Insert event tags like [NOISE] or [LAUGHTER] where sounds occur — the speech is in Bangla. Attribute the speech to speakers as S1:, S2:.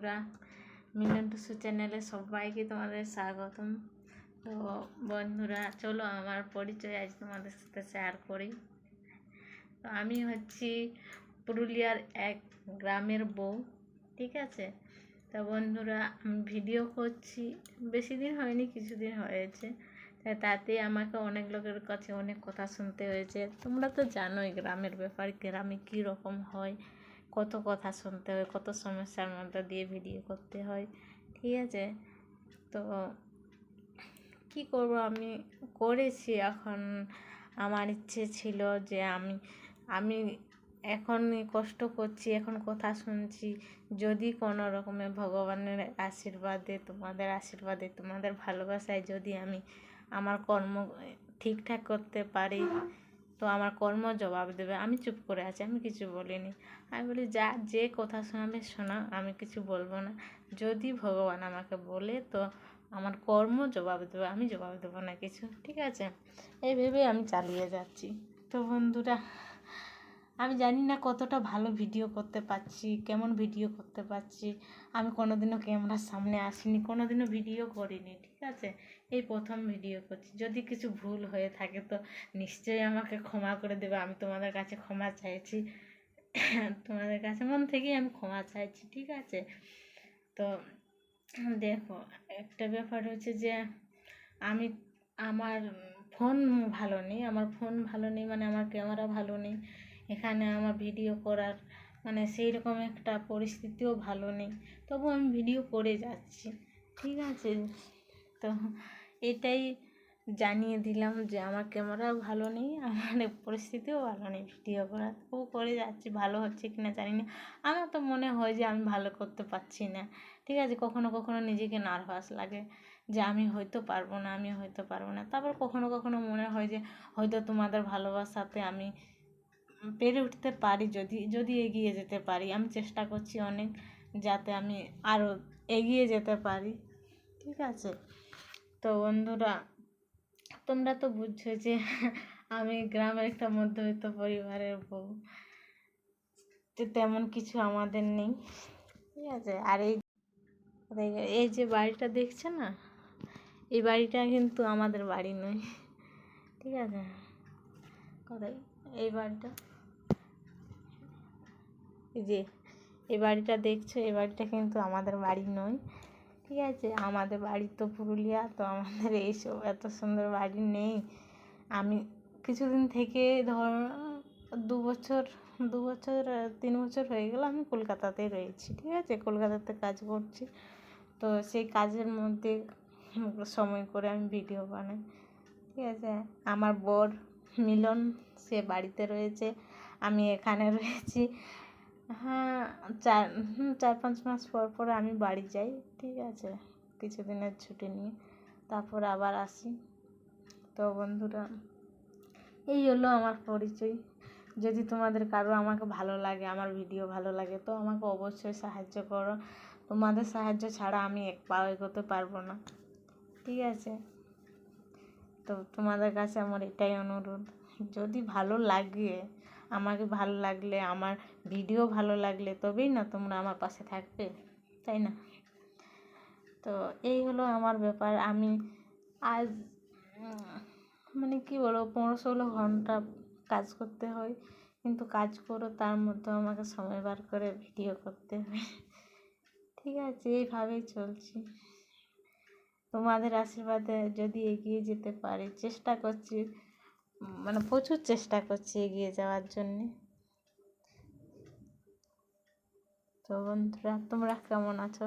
S1: বন্ধুরা, মিলন টুসু চ্যানেলে সবাইকে তোমাদের স্বাগতম। তো বন্ধুরা, চলো আমার পরিচয় আজ তোমাদের সাথে শেয়ার করি। তো আমি হচ্ছি পুরুলিয়ার এক গ্রামের বউ, ঠিক আছে? তো বন্ধুরা, আমি ভিডিও করছি, বেশি দিন হয়নি কিছুদিন হয়েছে। তা তাতে আমাকে অনেক লোকের কাছে অনেক কথা শুনতে হয়েছে। তোমরা তো জানোই গ্রামের ব্যাপার, গ্রামে কী রকম হয় কত কথা শুনতে হয়, কত সমস্যার মধ্যে দিয়ে ভিডিও করতে হয়, ঠিক আছে? তো কি করব? আমি করেছি এখন। আমার ইচ্ছে ছিল যে আমি আমি এখন কষ্ট করছি, এখন কথা শুনছি। যদি কোনো রকমে ভগবানের আশীর্বাদে, তোমাদের আশীর্বাদে, তোমাদের ভালোবাসায় যদি আমি আমার কর্ম ঠিকঠাক করতে পারি তো আমার কর্ম জবাব দেবে। আমি চুপ করে আছি, আমি কিছু বলিনি। আমি বলি, যা, যে কথা শোনাবে, শোনা, আমি কিছু বলব না। যদি ভগবান আমাকে বলে, তো আমার কর্ম জবাব দেবে, আমি জবাব দেবো না কিছু। ঠিক আছে? এই ভেবে আমি চালিয়ে যাচ্ছি। তো বন্ধুরা, আমি জানি না কতটা ভালো ভিডিও করতে পারছি, কেমন ভিডিও করতে পারছি। আমি কোনোদিনও ক্যামেরার সামনে আসিনি, কোনোদিনও ভিডিও করিনি, ঠিক আছে? এই প্রথম ভিডিও করছি। যদি কিছু ভুল হয়ে থাকে তো নিশ্চয়ই আমাকে ক্ষমা করে দেবে। আমি তোমাদের কাছে ক্ষমা চাইছি। তোমাদের কাছে, মন থেকেই আমি ক্ষমা চাইছি, ঠিক আছে? তো দেখো, একটা ব্যাপার হচ্ছে যে আমি, আমার ফোন ভালো নেই। আমার ফোন ভালো নেই মানে আমার ক্যামেরা ভালো নেই। এখানে আমার ভিডিও করার মানে সেই রকম একটা পরিস্থিতিও ভালো নেই। তবু আমি ভিডিও করে যাচ্ছি, ঠিক আছে? তো এটাই জানিয়ে দিলাম যে আমার ক্যামেরাও ভালো নেই, [LAUGHS] আমার পরিস্থিতিও ভালো নেই ভিডিও করার তবু করে যাচ্ছি, ভালো হচ্ছে কি না জানি না। আমার তো মনে হয় যে আমি ভালো করতে পারছি না। ঠিক আছে, কখনো কখনো নিজেকে নার্ভাস লাগে যে আমি হয়তো পারব না আমি হয়তো পারব না। তারপর কখনো কখনো মনে হয় যে হয়তো তোমাদের ভালোবাসাতে আমি পেরে উঠতে পারি, যদি যদি এগিয়ে যেতে পারি। আমি চেষ্টা করছি অনেক যাতে আমি আরও এগিয়ে যেতে পারি। ঠিক আছে? তো বন্ধুরা, তোমরা তো বুঝছ যে আমি গ্রামের একটা মধ্যবিত্ত পরিবারের বউ। তেমন কিছু আমাদের নেই, ঠিক আছে? আর এই এই যে বাড়িটা দেখছে না? এই বাড়িটা কিন্তু আমাদের বাড়ি নয়, ঠিক আছে? কোথায় এই বাড়িটা, এই যে, এই বাড়িটা দেখছ, এই বাড়িটা কিন্তু আমাদের বাড়ি নয়। ঠিক আছে, আমাদের বাড়ি তো পুরুলিয়া, তো আমাদের এইসব এত সুন্দর বাড়ি নেই। আমি কিছুদিন থেকে ধর দু বছর দু বছর, তিন বছর হয়ে গেল আমি কলকাতাতেই রয়েছি, ঠিক আছে? কলকাতাতে কাজ করছি। তো সেই কাজের মধ্যে সময় করে আমি ভিডিও বানাই, ঠিক আছে? আমার বর মিলন, সে বাড়িতে রয়েছে, আমি এখানে রয়েছি। হ্যাঁ চার চার পাঁচ মাস পর পর আমি বাড়ি যাই, ঠিক আছে, কিছুদিনের ছুটি নিয়ে। তারপর আবার আসি। তো বন্ধুরা, এই হলো আমার পরিচয়। যদি তোমাদের কারও আমাকে ভালো লাগে, আমার ভিডিও ভালো লাগে, তো আমাকে অবশ্যই সাহায্য করো। তোমাদের সাহায্য ছাড়া আমি এক পাও এগোতে পারব না, ঠিক আছে? তো তোমাদের কাছে আমার এটাই অনুরোধ। যদি ভালো লাগে আমাকে ভালো লাগলে, আমার ভিডিও ভালো লাগলে তবেই না তোমরা আমার পাশে থাকবে, তাই না? তো এই হলো আমার ব্যাপার। আমি আজ মানে কি বলব, পনেরো ষোলো ঘণ্টা কাজ করতে হয়, কিন্তু কাজ করো তার মধ্যে আমাকে সময় বার করে ভিডিও করতে হয় ঠিক আছে, এইভাবেই চলছি। তোমাদের আশীর্বাদে যদি এগিয়ে যেতে পারি, চেষ্টা করছি মানে প্রচুর চেষ্টা করছি এগিয়ে যাওয়ার জন্যে। তো বন্ধুরা তোমরা কেমন আছো?